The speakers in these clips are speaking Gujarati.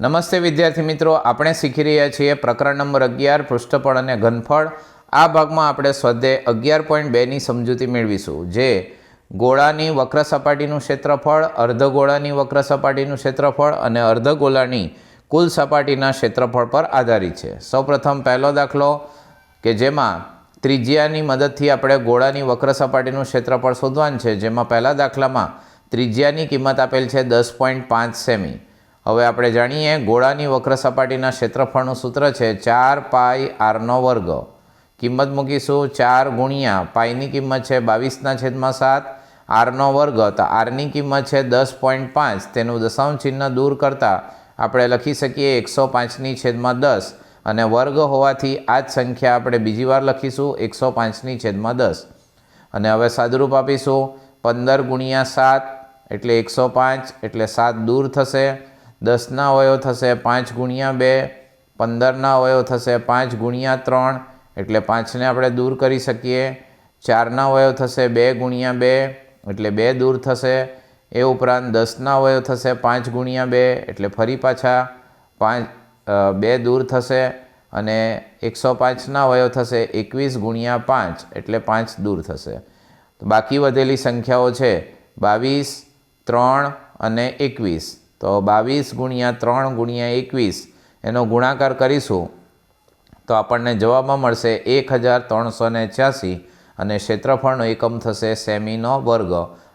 નમસ્તે વિદ્યાર્થી મિત્રો, આપણે શીખી રહ્યા છીએ પ્રકરણ નંબર અગિયાર, પૃષ્ઠફળ અને ઘનફળ. આ ભાગમાં આપણે સ્વાધ્યાય અગિયાર પોઈન્ટ બેની સમજૂતી મેળવીશું, જે ગોળાની વક્ર સપાટીનું ક્ષેત્રફળ અર્ધગોળાની વક્ર સપાટીનું ક્ષેત્રફળ અને અર્ધગોળાની કુલ સપાટીના ક્ષેત્રફળ પર આધારિત છે. સૌપ્રથમ પહેલો દાખલો, કે જેમાં ત્રિજ્યાની મદદથી આપણે ગોળાની વક્ર સપાટીનું ક્ષેત્રફળ શોધવાનું છે, જેમાં પહેલા દાખલામાં ત્રિજ્યાની કિંમત આપેલ છે દસ પોઈન્ટ પાંચ સેમી. હવે આપણે જાણીએ ગોળાની વક્ર સપાટીના ક્ષેત્રફળનું સૂત્ર છે ચાર પાઈ આરનો વર્ગ. કિંમત મૂકીશું ચાર ગુણ્યા પાઈની કિંમત છે બાવીસના છેદમાં સાત. આરનો વર્ગ, તો આરની કિંમત છે દસ પોઈન્ટ પાંચ. તેનું દશાંશ ચિહ્ન દૂર કરતાં આપણે લખી શકીએ એકસો પાંચની છેદમાં દસ. અને વર્ગ હોવાથી આ જ સંખ્યા આપણે બીજી વાર લખીશું એકસો પાંચની છેદમાં દસ. અને હવે સાદુરૂપ આપીશું પંદર ગુણ્યા સાત એટલે એકસો પાંચ એટલે સાત દૂર થશે. દસના અવયવ થશે પાંચ ગુણ્યા બે પંદરના અવયવ થશે પાંચ ગુણ્યા ત્રણ, એટલે પાંચને આપણે દૂર કરી શકીએ. ચારના અવયવ થશે બે ગુણ્યા બે, એટલે બે દૂર થશે. એ ઉપરાંત દસના અવયવ થશે પાંચ ગુણ્યા બે, એટલે ફરી પાછા પાંચ બે દૂર થશે અને એકસો પાંચના અવયવ થશે એકવીસ ગુણ્યા પાંચ, એટલે પાંચ દૂર થશે. તો બાકી વધેલી સંખ્યાઓ છે બાવીસ, ત્રણ અને એકવીસ. તો બાવીસ ગુણ્યા ત્રણ ગુણ્યા એકવીસ એનો ગુણાકાર કરીશું તો આપણને જવાબમાં મળશે એક હજાર ત્રણસો ને છ્યાસી અને ક્ષેત્રફળનો એકમ થશે સેમીનો વર્ગ.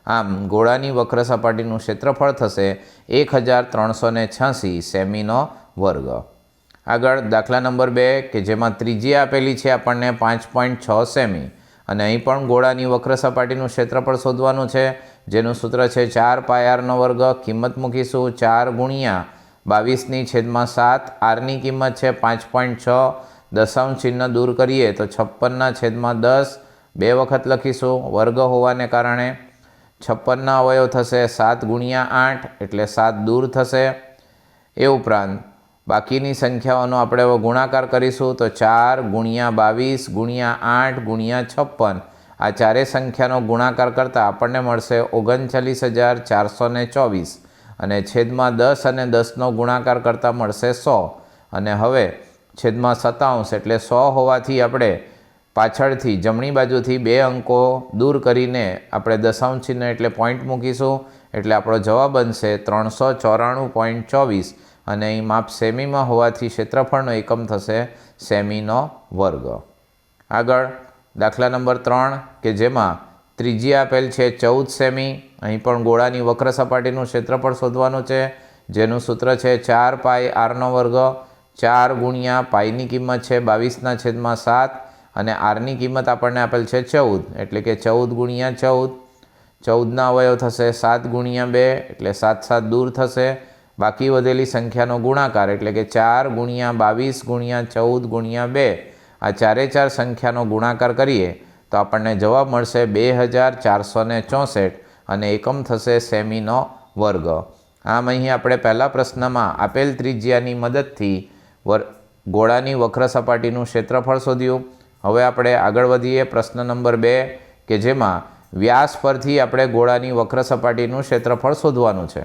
આમ ગોળાની વક્ર સપાટીનું ક્ષેત્રફળ થશે એક હજાર ત્રણસો ને છ્યાસી સેમીનો વર્ગ. આગળ દાખલા નંબર બે, કે જેમાં ત્રીજી આપેલી છે આપણને પાંચ પોઈન્ટ છ સેમી. અને અહીં પણ ગોળાની વક્ર સપાટીનું ક્ષેત્રફળ શોધવાનું છે. જેનું સૂત્ર છે ચાર પાયારનો વર્ગ, કિંમત મૂકીશું ચાર ગુણ્યા બાવીસની છેદમાં સાત. આરની કિંમત છે પાંચ પોઈન્ટ છ. દશાંશ ચિહ્ન દૂર કરીએ તો છપ્પનના છેદમાં દસ. બે વખત લખીશું. વર્ગ હોવાને કારણે છપ્પનના અવયવ થશે સાત ગુણ્યા આઠ, એટલે સાત દૂર થશે. એ ઉપરાંત બાકીની સંખ્યાઓનો આપણે ગુણાકાર કરીશું તો ચાર ગુણ્યા બાવીસ ગુણ્યા આઠ ગુણ્યા છપ્પન. આ ચારેય સંખ્યાનો ગુણાકાર કરતાં આપણને મળશે ઓગણચાલીસ હજાર ચારસો ચોવીસ અને છેદમાં દસ અને દસનો ગુણાકાર કરતાં મળશે સો. અને હવે છેદમાં સત્તાવંશ એટલે સો હોવાથી આપણે પાછળથી જમણી બાજુથી બે અંકો દૂર કરીને આપણે દશાંશ ચિહ્ન એટલે પોઈન્ટ મૂકીશું. એટલે આપણો જવાબ બનશે ત્રણસો ચોરાણું પોઈન્ટ ચોવીસ અને અહીં માપ સેમીમાં હોવાથી ક્ષેત્રફળનો એકમ થશે સેમીનો વર્ગ. આગળ. દાખલા નંબર ત્રણ, કે જેમાં ત્રીજી આપેલ છે ચૌદ સેમી, અહીં પણ ગોળાની વક્ર સપાટીનું ક્ષેત્રફળ શોધવાનું છે, જેનું સૂત્ર છે ચાર પાઈ આરનો વર્ગ, ચાર ગુણ્યા પાઈની કિંમત છે બાવીસના છેદમાં સાત, અને આરની કિંમત આપણને આપેલ છે ચૌદ, એટલે કે ચૌદ ગુણ્યા ચૌદ. ચૌદના અવયવ થશે સાત ગુણ્યા બે, એટલે સાત સાત દૂર થશે. બાકી વધેલી સંખ્યાનો ગુણાકાર, એટલે કે ચાર ગુણ્યા બાવીસ ગુણ્યા ચૌદ ગુણ્યા બે આ ચારે ચાર સંખ્યાનો ગુણાકાર કરીએ તો આપણને જવાબ મળશે બે હજાર ચારસો ને ચોસઠ અને એકમ થશે સેમીનો વર્ગ. આમ અહીં આપણે પહેલા પ્રશ્નમાં આપેલ ત્રિજ્યાની મદદથી વર, ગોળાની વક્ર સપાટીનું ક્ષેત્રફળ શોધ્યું. હવે આપણે આગળ વધીએ પ્રશ્ન નંબર બે, કે જેમાં વ્યાસ પરથી આપણે ગોળાની વક્ર સપાટીનું ક્ષેત્રફળ શોધવાનું છે.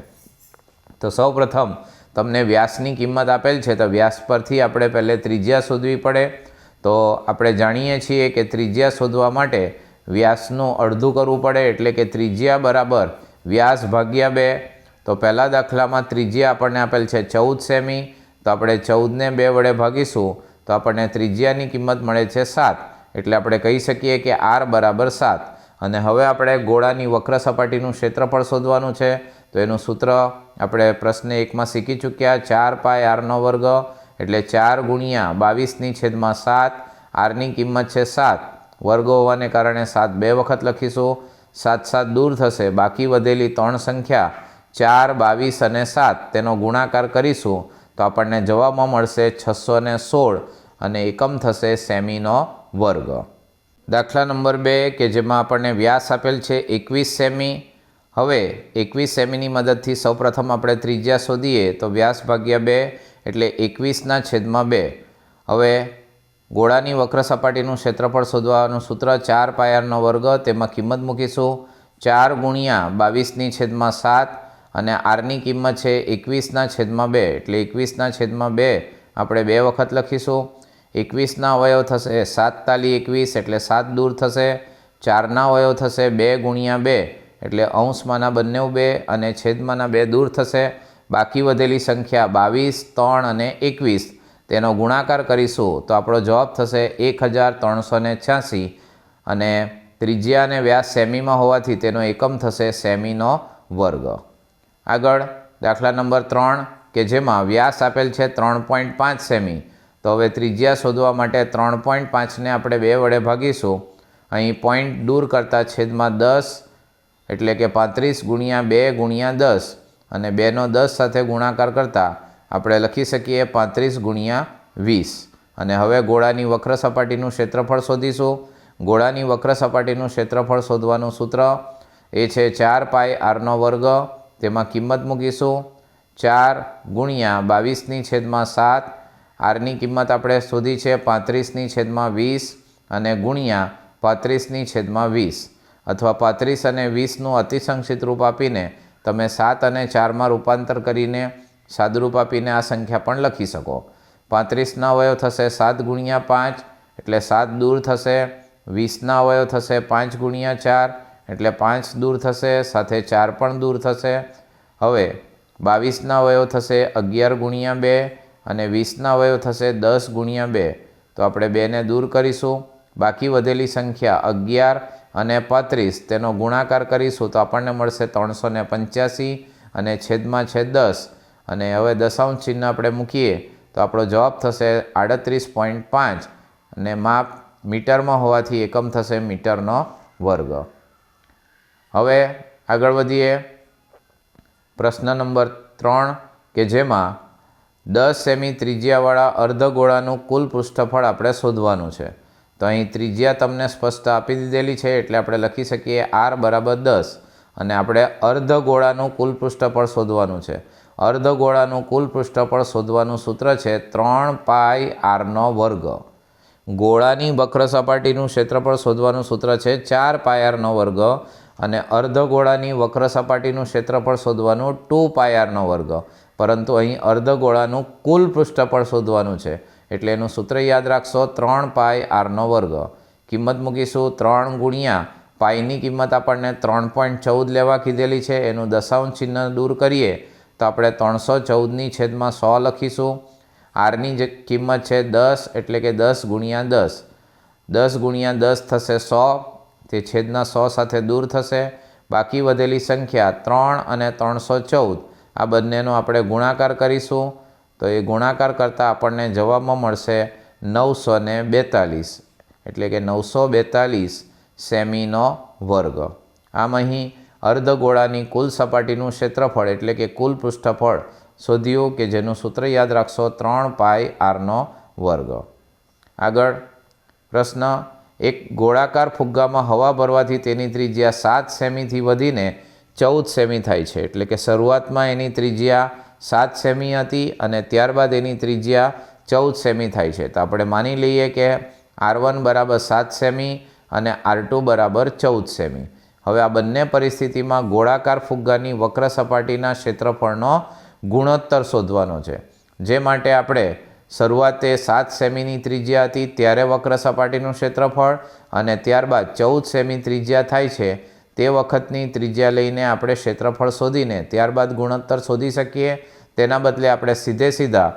તો સૌપ્રથમ તમને વ્યાસની કિંમત આપેલ છે, તો વ્યાસ પરથી આપણે પહેલે ત્રિજ્યા શોધવી પડે. તો આપણે જાણીએ છીએ કે ત્રિજ્યા શોધવા માટે વ્યાસનું અડધું કરવું પડે એટલે કે ત્રિજ્યા બરાબર વ્યાસ ભાગ્યા બે. તો પહેલા દાખલામાં ત્રિજ્યા આપણને આપેલ છે ચૌદ સેમી. તો આપણે ચૌદને બે વડે ભાગીશું. તો આપણને ત્રિજ્યાની કિંમત મળે છે સાત. એટલે આપણે કહી શકીએ કે આર બરાબર સાત. અને હવે આપણે ગોળાની વક્ર સપાટીનું ક્ષેત્રફળ શોધવાનું છે. તો એનું સૂત્ર આપણે પ્રશ્ન એકમાં શીખી ચૂક્યા. ચાર પાય આરનો વર્ગ. એટલે ચાર ગુણ્યા બાવીસની છેદમાં સાત, આરની કિંમત છે સાત. વર્ગો હોવાને કારણે સાત બે વખત લખીશું. સાત સાત દૂર થશે. બાકી વધેલી ત્રણ સંખ્યા, ચાર, બાવીસ અને સાત, તેનો ગુણાકાર કરીશું. તો આપણને જવાબમાં મળશે છસો ને સોળ અને એકમ થશે સેમીનો વર્ગ. દાખલા નંબર બે, કે જેમાં આપણને વ્યાસ આપેલ છે એકવીસ સેમી. હવે એકવીસ સેમીની મદદથી સૌપ્રથમ આપણે ત્રિજ્યા શોધીએ તો વ્યાસ ભાગ્યા બે એટલે એકવીસના છેદમાં બે. હવે ગોળાની વક્ર સપાટીનું ક્ષેત્રફળ શોધવાનું સૂત્ર ચાર પાયારનો વર્ગ, તેમાં કિંમત મૂકીશું. ચાર ગુણ્યા બાવીસની છેદમાં સાત અને આરની કિંમત છે એકવીસના છેદમાં બે. એટલે એકવીસના છેદમાં બે આપણે બે વખત લખીશું. એકવીસના અવયવ થશે સાત તાલી એકવીસ, એટલે સાત દૂર થશે. ચારના અવયવ થશે બે ગુણ્યા બે, એટલે અંશમાંના બંને બે અને છેદમાંના બે દૂર થશે. બાકી વધેલી સંખ્યા બાવીસ, ત્રણ અને એકવીસ. તેનો ગુણાકાર કરીશું તો આપણો જવાબ થશે એક હજાર ત્રણસો ને છ્યાસી અને ત્રિજ્યા અને વ્યાસ સેમીમાં હોવાથી તેનો એકમ થશે સેમીનો વર્ગ. આગળ દાખલા નંબર ત્રણ, કે જેમાં વ્યાસ આપેલ છે ત્રણ પોઈન્ટ પાંચ સેમી. તો હવે ત્રિજ્યા શોધવા માટે ત્રણ પોઈન્ટ પાંચને આપણે બે વડે ભાગીશું. અહીં પોઈન્ટ દૂર કરતાં છેદમાં દસ, એટલે કે પાંત્રીસ ગુણ્યા બે ગુણ્યા દસ. અને બેનો દસ સાથે ગુણાકાર કરતાં આપણે લખી શકીએ પાંત્રીસ ગુણ્યા વીસ. અને હવે ગોળાની વક્ર સપાટીનું ક્ષેત્રફળ શોધીશું. ગોળાની વક્ર સપાટીનું ક્ષેત્રફળ શોધવાનું સૂત્ર એ છે ચાર પાય આરનો વર્ગ. તેમાં કિંમત મૂકીશું. ચાર ગુણ્યા બાવીસની છેદમાં સાત. આરની કિંમત આપણે શોધી છે પાંત્રીસની છેદમાં વીસ અને ગુણ્યા પાંત્રીસની છેદમાં વીસ. અથવા પાંત્રીસ અને વીસનું અતિસંક્ષિત રૂપ આપીને તમે સાત અને ચારમાં રૂપાંતર કરીને સાદુરૂપ આપીને આ સંખ્યા પણ લખી શકો. પાંત્રીસના અવયવ થશે સાત ગુણ્યા પાંચ, એટલે સાત દૂર થશે. વીસના અવયવ થશે પાંચ ગુણ્યા ચાર, એટલે પાંચ દૂર થશે, સાથે ચાર પણ દૂર થશે. હવે બાવીસના અવયવ થશે અગિયાર ગુણ્યા બે અને વીસના અવયવ થશે દસ ગુણ્યા બે. તો આપણે બેને દૂર કરીશું. બાકી વધેલી સંખ્યા અગિયાર અને પાંત્રીસ. તેનો ગુણાકાર કરીશું તો આપણને મળશે ત્રણસો ને પંચ્યાસી અને છેદમાં છે દસ. અને હવે દશાંશ ચિહ્ન આપણે મૂકીએ તો આપણો જવાબ થશે આડત્રીસ પોઈન્ટ પાંચ. અને માપ મીટરમાં હોવાથી એકમ થશે મીટરનો વર્ગ. હવે આગળ વધીએ. પ્રશ્ન નંબર ત્રણ કે જેમાં દસ સેમી ત્રિજ્યાવાળા અર્ધગોળાનું કુલ પૃષ્ઠફળ આપણે શોધવાનું છે. તો અહીં ત્રિજ્યા તમને સ્પષ્ટ આપી દીધેલી છે, એટલે આપણે લખી શકીએ આર બરાબર દસ. અને આપણે અર્ધગોળાનું કુલ પૃષ્ઠફળ શોધવાનું છે. અર્ધગોળાનું કુલ પૃષ્ઠફળ શોધવાનું સૂત્ર છે ત્રણ પાય આરનો વર્ગ. ગોળાની વક્ર સપાટીનું ક્ષેત્રફળ શોધવાનું સૂત્ર છે ચાર પાયારનો વર્ગ. અને અર્ધગોળાની વક્ર સપાટીનું ક્ષેત્રફળ શોધવાનું ટુ પાયારનો વર્ગ. પરંતુ અહીં અર્ધગોળાનું કુલ પૃષ્ઠફળ શોધવાનું છે. એટલે એનું સૂત્ર યાદ રાખશો, ત્રણ પાય આરનો વર્ગ. કિંમત મૂકીશું ત્રણ ગુણ્યા પાયની કિંમત આપણને ત્રણ પોઈન્ટ ચૌદ લેવા કીધેલી છે. એનું દશાંશ ચિહ્ન દૂર કરીએ તો આપણે ત્રણસો ચૌદની છેદમાં સો લખીશું. આરની જે કિંમત છે દસ, એટલે કે દસ ગુણ્યા દસ. દસ ગુણ્યા દસ થશે સો. તે છેદના સો સાથે દૂર થશે. બાકી વધેલી સંખ્યા ત્રણ અને ત્રણસો ચૌદ. આ બંનેનો આપણે ગુણાકાર કરીશું. તો એ ગુણાકાર કરતાં આપણને જવાબમાં મળશે નવસો ને બેતાલીસ. એટલે કે નવસો બેતાલીસ સેમીનો વર્ગ. આમ અહીં અર્ધગોળાની કુલ સપાટીનું ક્ષેત્રફળ, એટલે કે કુલ પૃષ્ઠફળ, શોધ્યું કે જેનું સૂત્ર યાદ રાખશો, ત્રણ પાય આરનો વર્ગ. આગળ પ્રશ્ન, એક ગોળાકાર ફુગ્ગામાં હવા ભરવાથી તેની ત્રિજ્યા સાત સેમીથી વધીને ચૌદ સેમી થાય છે. એટલે કે શરૂઆતમાં એની ત્રિજ્યા સાત સેમી હતી અને ત્યારબાદ એની ત્રિજ્યા ચૌદ સેમી થાય છે. તો આપણે માની લઈએ કે આર વન બરાબર સાત સેમી અને આર ટુ બરાબર ચૌદ સેમી. હવે આ બંને પરિસ્થિતિમાં ગોળાકાર ફુગ્ગાની વક્ર સપાટીના ક્ષેત્રફળનો ગુણોત્તર શોધવાનો છે. જે માટે આપણે શરૂઆતે સાત સેમીની ત્રિજ્યા હતી, ત્યારે વક્ર સપાટીનું ક્ષેત્રફળ અને ત્યારબાદ ચૌદ સેમી ત્રિજ્યા થાય છે. તે વખતની ત્રિજ્યા લઈને આપણે ક્ષેત્રફળ શોધીને ત્યારબાદ ગુણોત્તર શોધી શકીએ. તેના બદલે આપણે સીધે સીધા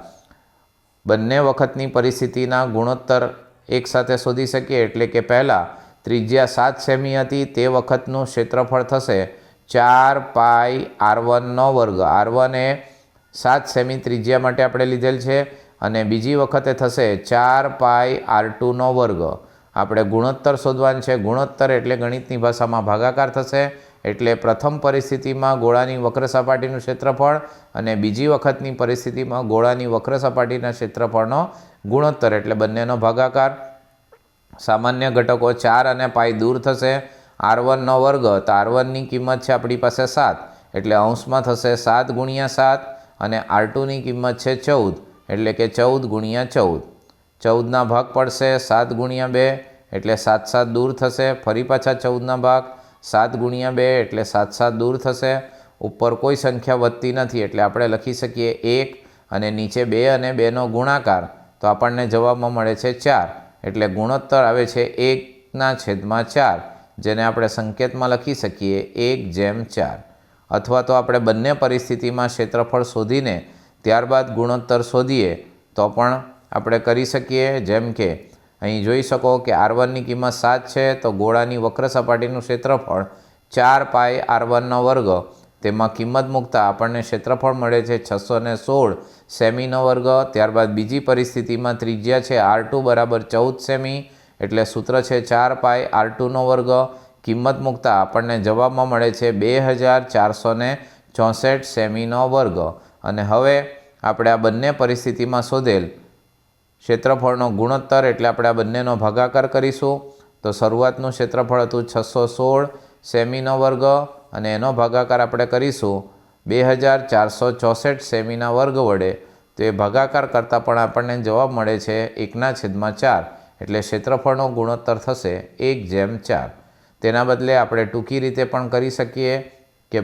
બંને વખતની પરિસ્થિતિના ગુણોત્તર એકસાથે શોધી શકીએ. એટલે કે પહેલાં ત્રિજ્યા સાત સેમી હતી, તે વખતનું ક્ષેત્રફળ થશે ચાર પાય આર વનનો વર્ગ. આર વન એ સાત સેમી ત્રિજ્યા માટે આપણે લીધેલ છે અને બીજી વખતે થશે ચાર પાય આર ટુનો વર્ગ. આપણે ગુણોત્તર શોધવાનું છે. ગુણોત્તર એટલે ગણિતની ભાષામાં ભાગાકાર થશે, એટલે પ્રથમ પરિસ્થિતિમાં ગોળાની વક્ર સપાટીનું ક્ષેત્રફળ અને બીજી વખતની પરિસ્થિતિમાં ગોળાની વક્ર સપાટીના ક્ષેત્રફળનો ગુણોત્તર, એટલે બંનેનો ભાગાકાર. સામાન્ય ઘટકો ચાર અને પાય દૂર થશે. આર વનનો વર્ગ, તો આર વનની કિંમત છે આપણી પાસે સાત, એટલે અંશમાં થશે સાત ગુણ્યા સાત અને આર ટુની કિંમત છે ચૌદ, એટલે કે ચૌદ ગુણ્યા ચૌદ. ચૌદના ભાગ પડશે, સાત ગુણ્યા બે એટલે સાત સાત દૂર થશે. ફરી પાછા ચૌદના ભાગ, સાત ગુણ્યા બે એટલે સાત સાત દૂર થશે. ઉપર કોઈ સંખ્યા વધતી નથી એટલે આપણે લખી શકીએ એક અને નીચે બે અને બેનો ગુણાકાર. તો આપણને જવાબમાં મળે છે ચાર એટલે ગુણોત્તર આવે છે એકના છેદમાં ચાર, જેને આપણે સંકેતમાં લખી શકીએ એક જેમ ચાર. અથવા તો આપણે બંને પરિસ્થિતિમાં ક્ષેત્રફળ શોધીને ત્યારબાદ ગુણોત્તર શોધીએ તો પણ આપણે કરી શકીએ. જેમ કે, અહીં જોઈ શકો કે આર વનની કિંમત સાત છે, તો ગોળાની વક્ર સપાટીનું ક્ષેત્રફળ ચાર પાય આર વનનો વર્ગ. તેમાં કિંમત મૂકતા આપણને ક્ષેત્રફળ મળે છે છસો ને સોળ સેમીનો વર્ગ. ત્યારબાદ બીજી પરિસ્થિતિમાં ત્રિજ્યા છે આર ટુ બરાબર ચૌદ સેમી, એટલે સૂત્ર છે ચાર પાય આર ટુનો વર્ગ. કિંમત મૂકતા આપણને જવાબમાં મળે છે બે હજાર ચારસો ચોસઠ સેમીનો વર્ગ. અને હવે આપણે આ બંને પરિસ્થિતિમાં શોધેલ ક્ષેત્રફળનો ગુણોત્તર એટલે આપણે આ બંનેનો ભાગાકાર કરીશું. તો શરૂઆતનું ક્ષેત્રફળ હતું છસો સોળ, સેમીનો વર્ગ, અને એનો ભાગાકાર આપણે કરીશું બે હજાર ચારસો ચોસઠ સેમીના વર્ગ વડે. તો એ ભાગાકાર કરતાં પણ આપણને જવાબ મળે છે એકના છેદમાં ચાર, એટલે ક્ષેત્રફળનો ગુણોત્તર થશે એક જેમ ચાર. તેના બદલે આપણે ટૂંકી રીતે પણ કરી શકીએ કે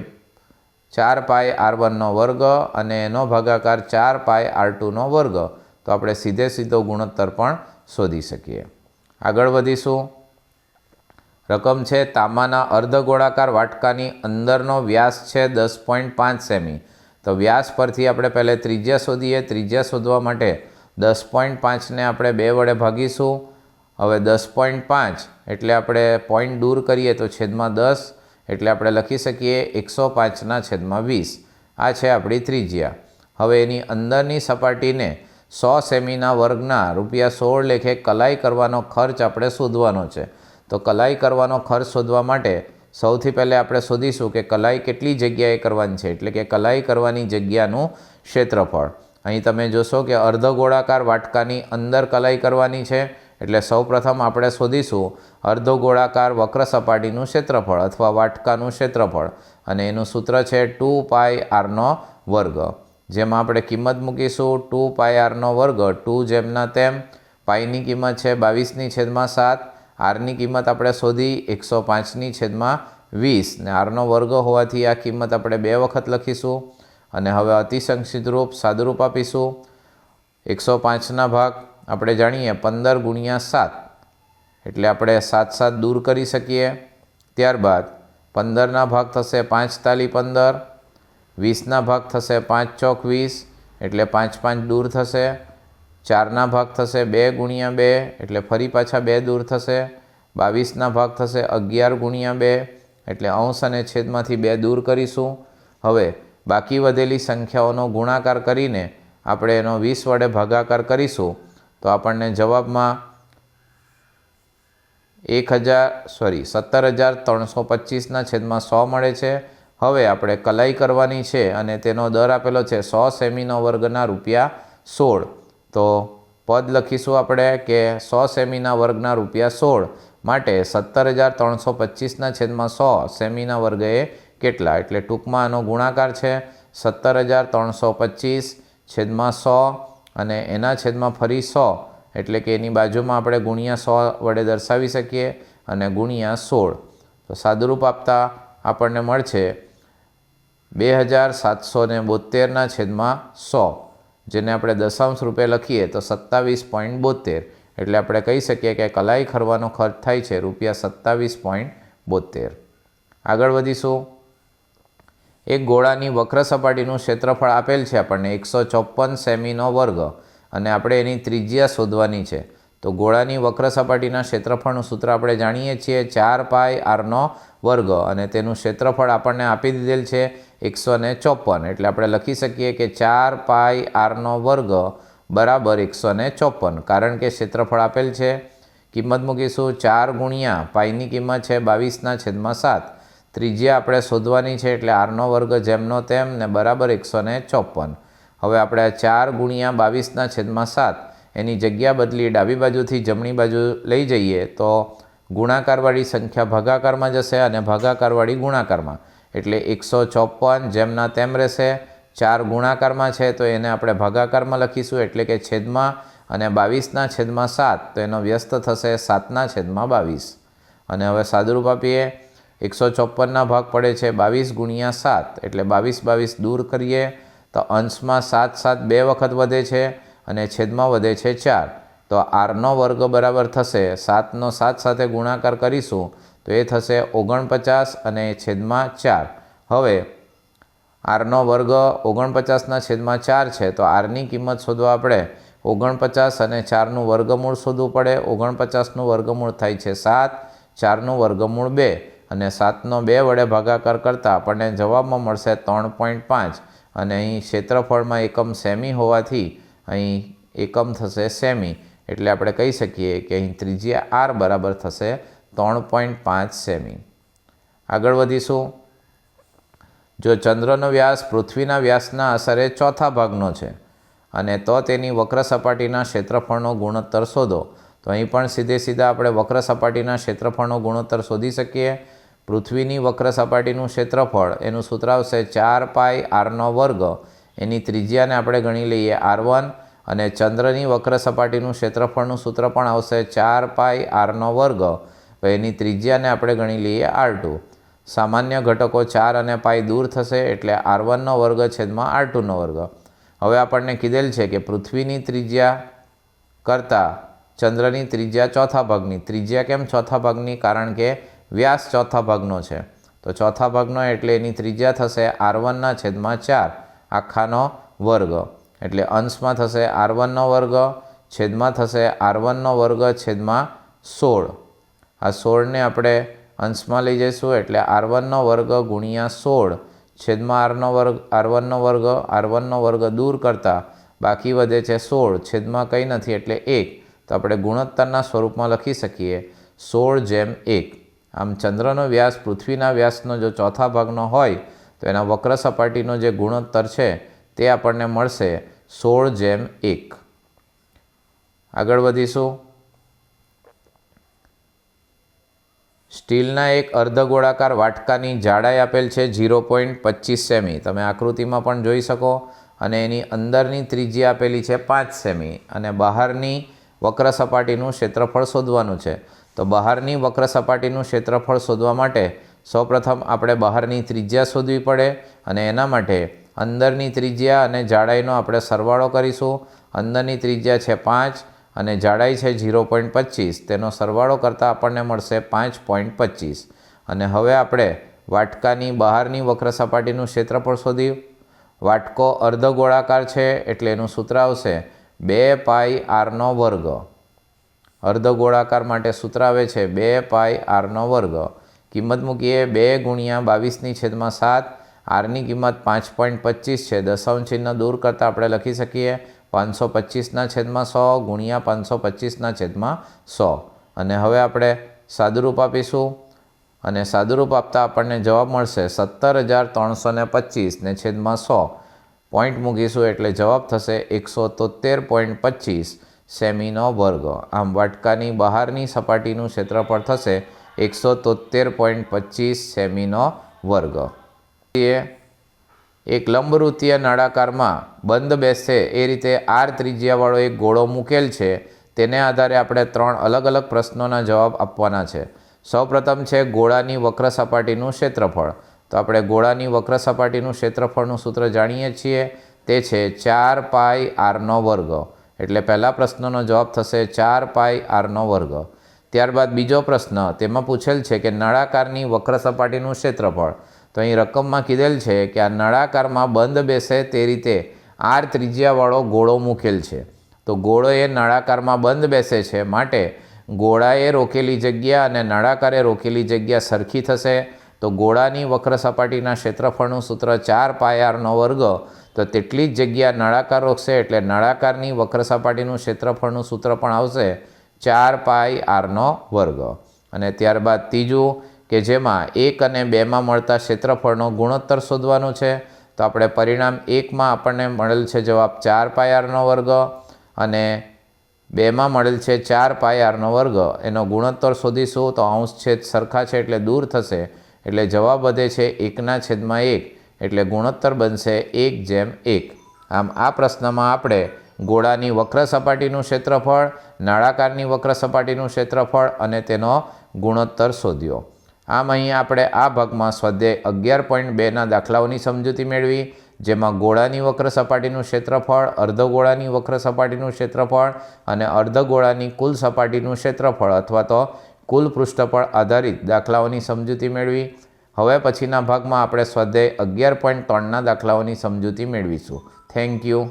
ચાર પાય આર વનનો વર્ગ, અને એનો ભાગાકાર ચાર પાય આર ટુનો વર્ગ. તો આપણે સીધે સીધો ગુણોત્તર પણ શોધી શકીએ. આગળ વધીશું. રકમ છે તાંબાના અર્ધગોળાકાર વાટકાની અંદરનો વ્યાસ છે દસ પોઈન્ટ પાંચ સેમી. તો વ્યાસ પરથી આપણે પહેલે ત્રિજ્યા શોધીએ. ત્રિજ્યા શોધવા માટે દસ પોઈન્ટ પાંચને આપણે બે વડે ભાગીશું. હવે દસ પોઈન્ટ પાંચ એટલે આપણે પોઈન્ટ દૂર કરીએ તો છેદમાં દસ એટલે આપણે લખી શકીએ એકસો પાંચના છેદમાં વીસ. આ છે આપણી ત્રિજ્યા. હવે એની અંદરની સપાટીને સો સેમીના વર્ગના રૂપિયા સોળ લેખે કલાઈ કરવાનો ખર્ચ આપણે શોધવાનો છે. તો કલાઈ કરવાનો ખર્ચ શોધવા માટે સૌથી પહેલે આપણે શોધીશું કે કલાઈ કેટલી જગ્યાએ કરવાની છે. એટલે કે કલાઈ કરવાની જગ્યાનું ક્ષેત્રફળ. અહીં તમે જોશો કે અર્ધગોળાકાર વાટકાની અંદર કલાઈ કરવાની છે. એટલે સૌપ્રથમ આપણે શોધીશું અર્ધગોળાકાર વક્ર સપાટીનું ક્ષેત્રફળ અથવા વાટકાનું ક્ષેત્રફળ. અને એનું સૂત્ર છે ટુ પાય આરનો વર્ગ. જેમાં આપણે કિંમત મૂકીશું ટુ પાય આરનો વર્ગ, ટુ જેમના તેમ, પાઈની કિંમત છે બાવીસની છેદમાં સાત, આરની કિંમત આપણે શોધી એકસો પાંચની છેદમાં વીસ, ને આરનો વર્ગ હોવાથી આ કિંમત આપણે બે વખત લખીશું અને હવે અતિસંક્ષિત રૂપ સાદુરૂપ આપીશું. એકસો પાંચના ભાગ આપણે જાણીએ પંદર ગુણ્યા સાત, એટલે આપણે સાત સાત દૂર કરી શકીએ. ત્યારબાદ પંદરના ભાગ થશે પાંચ તાલી પંદર વીસના ભાગ થશે પાંચ ચોક વીસ, એટલે પાંચ પાંચ દૂર થશે. ચારના ભાગ થશે બે ગુણ્યા બે, એટલે ફરી પાછા બે દૂર થશે. બાવીસના ભાગ થશે અગિયાર ગુણ્યા બે, એટલે અંશ અને છેદમાંથી બે દૂર કરીશું. હવે બાકી વધેલી સંખ્યાઓનો ગુણાકાર કરીને આપણે એનો વીસ વડે ભાગાકાર કરીશું. તો આપણને જવાબમાં એક હજાર સોરી સત્તર હજાર ત્રણસો પચીસના છેદમાં સો મળે છે. હવે આપણે કલાઈ કરવાની છે અને તેનો દર આપેલો છે સો સેમીનો વર્ગના રૂપિયા સોળ. તો પદ લખીશું આપણે કે સો સેમીના વર્ગના રૂપિયા સોળ માટે સત્તર હજાર ત્રણસો પચીસના છેદમાં સો સેમીના વર્ગે કેટલા? એટલે ટૂંકમાં આનો ગુણાકાર છે સત્તર હજાર ત્રણસો પચીસ છેદમાં સો અને એના છેદમાં ફરી સો. એટલે કે એની બાજુમાં આપણે ગુણ્યા સો વડે દર્શાવી શકીએ અને ગુણ્યા સોળ. તો સાદુરૂપ આપતા આપણને મળશે બે હજાર સાતસો ને બોતેરના છેદમાં સો, જેને આપણે દશાંશ રૂપે લખીએ તો સત્તાવીસ પોઈન્ટ બોતેર એટલે આપણે કહી શકીએ કે કલાઈ ખરવાનો ખર્ચ થાય છે રૂપિયા સત્તાવીસ પોઈન્ટ બોતેર આગળ વધીશું. એક ગોળાની વક્ર સપાટીનું ક્ષેત્રફળ આપેલ છે આપણને એકસો ચોપન સેમીનો વર્ગ, અને આપણે એની ત્રિજ્યા શોધવાની છે. તો ગોળાની વક્ર સપાટીના ક્ષેત્રફળનું સૂત્ર આપણે જાણીએ છીએ ચાર પાય આરનો વર્ગ. અને તેનું ક્ષેત્રફળ આપણને આપી દીધેલ છે એકસો ને ચોપન એટલે આપણે લખી શકીએ કે ચાર પાય આરનો વર્ગ બરાબર એકસો ને ચોપન કારણ કે ક્ષેત્રફળ આપેલ છે. કિંમત મૂકીશું ચાર ગુણ્યા પાયની કિંમત છે બાવીસના છેદમાં સાત. ત્રિજ્યા આપણે શોધવાની છે એટલે આરનો વર્ગ જેમનો તેમ ને બરાબર એકસો ને ચોપન હવે આપણે ચાર ગુણ્યા બાવીસના છેદમાં સાત એની જગ્યા બદલી ડાબી બાજુથી જમણી બાજુ લઈ જઈએ તો ગુણાકારવાળી સંખ્યા ભાગાકારમાં જશે અને ભાગાકારવાળી ગુણાકારમાં. એટલે એકસો ચોપન જેમના તેમ રહેશે, ચાર ગુણાકારમાં છે, તો એને આપણે ભાગાકારમાં લખીશું. એટલે કે છેદમાં અને બાવીસના છેદમાં સાત, તો એનો વ્યસ્ત થશે સાતના છેદમાં બાવીસ. અને હવે સાદુરૂપ આપીએ. એકસો ચોપનના ભાગ પડે છે બાવીસ ગુણ્યા સાત. એટલે બાવીસ બાવીસ દૂર કરીએ તો અંશમાં સાત સાત બે વખત વધે છે. અને છેદમાં વધે છે ચાર. તો આરનો વર્ગ બરાબર થશે. સાતનો સાત સાથે ગુણાકાર કરીશું તો એ થશે ઓગણપચાસ અને છેદમાં ચાર. હવે આરનો વર્ગ ઓગણપચાસના છેદમાં ચાર છે તો આરની કિંમત શોધવા આપણે. ઓગણપચાસ અને ચારનું વર્ગમૂળ શોધવું પડે. ઓગણપચાસનું વર્ગમૂળ થાય છે સાત. ચારનું વર્ગમૂળ બે. અને સાતનો બે વડે ભાગાકાર કરતાં આપણને જવાબમાં મળશે ત્રણ પોઈન્ટ પાંચ. અને અહીં ક્ષેત્રફળમાં એકમ સેમી હોવાથી અહીં એકમ થશે સેમી. એટલે આપણે કહી શકીએ કે અહીં ત્રિજ્યા આર બરાબર થશે ત્રણ પોઈન્ટ પાંચ સેમી. આગળ વધીશું. જો ચંદ્રનો વ્યાસ પૃથ્વીના વ્યાસના અસરે ચોથા ભાગનો છે અને તો તેની વક્ર સપાટીના ક્ષેત્રફળનો ગુણોત્તર શોધો, તો અહીં પણ સીધે સીધા આપણે વક્ર સપાટીના ક્ષેત્રફળનો ગુણોત્તર શોધી શકીએ. પૃથ્વીની વક્ર સપાટીનું ક્ષેત્રફળ એનું સૂત્ર આવશે ચાર પાઈ આરનો વર્ગ. એની ત્રિજ્યાને આપણે ગણી લઈએ આર વન અને ચંદ્રની વક્ર સપાટીનું ક્ષેત્રફળનું સૂત્ર પણ આવશે ચાર પાઈ આરનો વર્ગ. એની ત્રિજ્યાને આપણે ગણી લઈએ આર ટુ. સામાન્ય ઘટકો ચાર અને પાઈ દૂર થશે એટલે આર વનનો વર્ગ છેદમાં આર ટુનો વર્ગ. હવે આપણને કીધેલ છે કે પૃથ્વીની ત્રિજ્યા કરતાં ચંદ્રની ત્રિજ્યા ચોથા ભાગની. ત્રિજ્યા કેમ ચોથા ભાગની? કારણ કે વ્યાસ ચોથા ભાગનો છે. તો ચોથા ભાગનો એટલે એની ત્રિજ્યા થશે આર વનના છેદમાં ચાર. આખાનો વર્ગ. એટલે અંશમાં થશે આર વનનો વર્ગ, છેદમાં થશે આર વનનો વર્ગ, છેદમાં સોળ. આ સોળને આપણે અંશમાં લઈ જઈશું, એટલે આર વનનો વર્ગ ગુણ્યા સોળ, છેદમાં આરનો વર્ગ, આર વનનો વર્ગ, આર વનનો વર્ગ દૂર કરતાં બાકી વધે છે સોળ, છેદમાં કંઈ નથી, એટલે એક. તો આપણે ગુણોત્તરના સ્વરૂપમાં લખી શકીએ, સોળ જેમ એક. આમ ચંદ્રનો વ્યાસ પૃથ્વીના વ્યાસનો જો ચોથા ભાગનો હોય તો એના વક્ર સપાટીનો જે ગુણોત્તર છે તે આપણને મળશે સોળ જેમ એક. આગળ વધીશું. સ્ટીલના એક અર્ધગોળાકાર વાટકાની જાડાઈ આપેલ છે ઝીરો પોઈન્ટ પચીસ સેમી. તમે આકૃતિમાં પણ જોઈ શકો અને એની અંદરની ત્રિજ્યા આપેલી છે પાંચ સેમી અને બહારની વક્ર સપાટીનું ક્ષેત્રફળ શોધવાનું છે. તો બહારની વક્ર સપાટીનું ક્ષેત્રફળ શોધવા માટે સૌપ્રથમ આપણે બહારની ત્રિજ્યા શોધવી પડે અને એના માટે અંદરની ત્રિજ્યા અને જાડાઈનો આપણે સરવાળો કરીશું. અંદરની ત્રિજ્યા છે પાંચ અને જાડાઈ છે ઝીરો પોઈન્ટ પચીસ. તેનો સરવાળો કરતાં આપણને મળશે પાંચ પોઈન્ટ પચીસ. અને હવે આપણે વાટકાની બહારની વક્ર સપાટીનું ક્ષેત્રફળ શોધ્યું વાટકો અર્ધગોળાકાર છે એટલે એનું સૂત્ર આવશે બે પાઈ આરનો વર્ગ. અર્ધ ગોળાકાર માટે સૂત્ર આવે છે બે પાઈ આરનો વર્ગ. કિંમત મૂકીએ બે ગુણ્યા બાવીસની છેદમાં સાત. આરની કિંમત પાંચ પોઈન્ટ પચીસ છે. દશાંશ ચિહ્ન દૂર કરતાં આપણે લખી શકીએ પાંચસો પચીસના છેદમાં સો ગુણ્યા પાંચસો પચીસના છેદમાં સો. અને હવે આપણે સાદુરૂપ આપીશું. અને સાદુરૂપ આપતા આપણને જવાબ મળશે સત્તર હજાર ત્રણસો ને પચીસ ને છેદમાં સો. પોઈન્ટ મૂકીશું એટલે જવાબ થશે એકસો તોતેર પોઈન્ટ પચીસ સેમીનો વર્ગ. આમ વાટકાની બહારની સપાટીનું ક્ષેત્રફળ થશે એકસો તોતેર પોઈન્ટ પચીસ સેમીનો વર્ગ. એક લંબવૃત્તીય નળાકારમાં બંધ બેસે એ રીતે આર ત્રિજ્યાવાળો એક ગોળો મૂકેલ છે. તેને આધારે આપણે ત્રણ અલગ અલગ પ્રશ્નોના જવાબ આપવાના છે. સૌપ્રથમ છે ગોળાની વક્ર સપાટીનું ક્ષેત્રફળ. તો આપણે ગોળાની વક્ર સપાટીનું ક્ષેત્રફળનું સૂત્ર જાણીએ છીએ. તે છે ચાર પાઈ આરનો વર્ગ. એટલે પહેલા પ્રશ્નનો જવાબ થશે ચાર પાઈ આરનો વર્ગ. ત્યારબાદ બીજો પ્રશ્ન, તેમાં પૂછેલ છે કે નળાકારની વક્ર સપાટીનું ક્ષેત્રફળ. તો અહીં રકમમાં કીધેલ છે કે આ નળાકારમાં બંધ બેસે તે રીતે આર ત્રિજ્યાવાળો ગોળો મૂકેલ છે. તો ગોળો એ નળાકારમાં બંધ બેસે છે માટે ગોળાએ રોકેલી જગ્યા અને નળાકારે રોકેલી જગ્યા સરખી થશે. તો ગોળાની વક્ર સપાટીના ક્ષેત્રફળનું સૂત્ર ચાર પાયારનો વર્ગ. તો તેટલી જ જગ્યા નળાકાર રોકશે એટલે નળાકારની વક્ર સપાટીનું ક્ષેત્રફળનું સૂત્ર પણ આવશે. ચાર પાઈ આરનો વર્ગ. અને ત્યારબાદ ત્રીજું કે જેમાં એક અને બેમાં મળતા ક્ષેત્રફળનો ગુણોત્તર શોધવાનું છે. તો આપણે પરિણામ એકમાં આપણને મળેલ છે જવાબ ચાર પાયારનો વર્ગ અને બેમાં મળેલ છે ચાર પાયારનો વર્ગ. એનો ગુણોત્તર શોધીશું તો અંશ છેદ સરખા છે એટલે દૂર થશે. એટલે જવાબ વધે છે એકના છેદમાં એક. એટલે ગુણોત્તર બનશે એક જેમ એક. આમ આ પ્રશ્નમાં આપણે ગોળાની વક્ર સપાટીનું ક્ષેત્રફળ, નાળાકારની વક્ર સપાટીનું ક્ષેત્રફળ અને તેનો ગુણોત્તર શોધ્યો. આમ અહીં આપણે આ ભાગમાં સ્વાધ્યાય અગિયાર પોઈન્ટ બેના દાખલાઓની સમજૂતી મેળવી, જેમાં ગોળાની વક્ર સપાટીનું ક્ષેત્રફળ અર્ધગોળાની વક્ર સપાટીનું ક્ષેત્રફળ અને અર્ધગોળાની કુલ સપાટીનું ક્ષેત્રફળ અથવા તો કુલ પૃષ્ઠફળ આધારિત દાખલાઓની સમજૂતી મેળવી. હવે પછીના ભાગમાં આપણે સ્વાધ્યાય અગિયાર પોઈન્ટ ત્રણના દાખલાઓની સમજૂતી મેળવીશું. Thank you.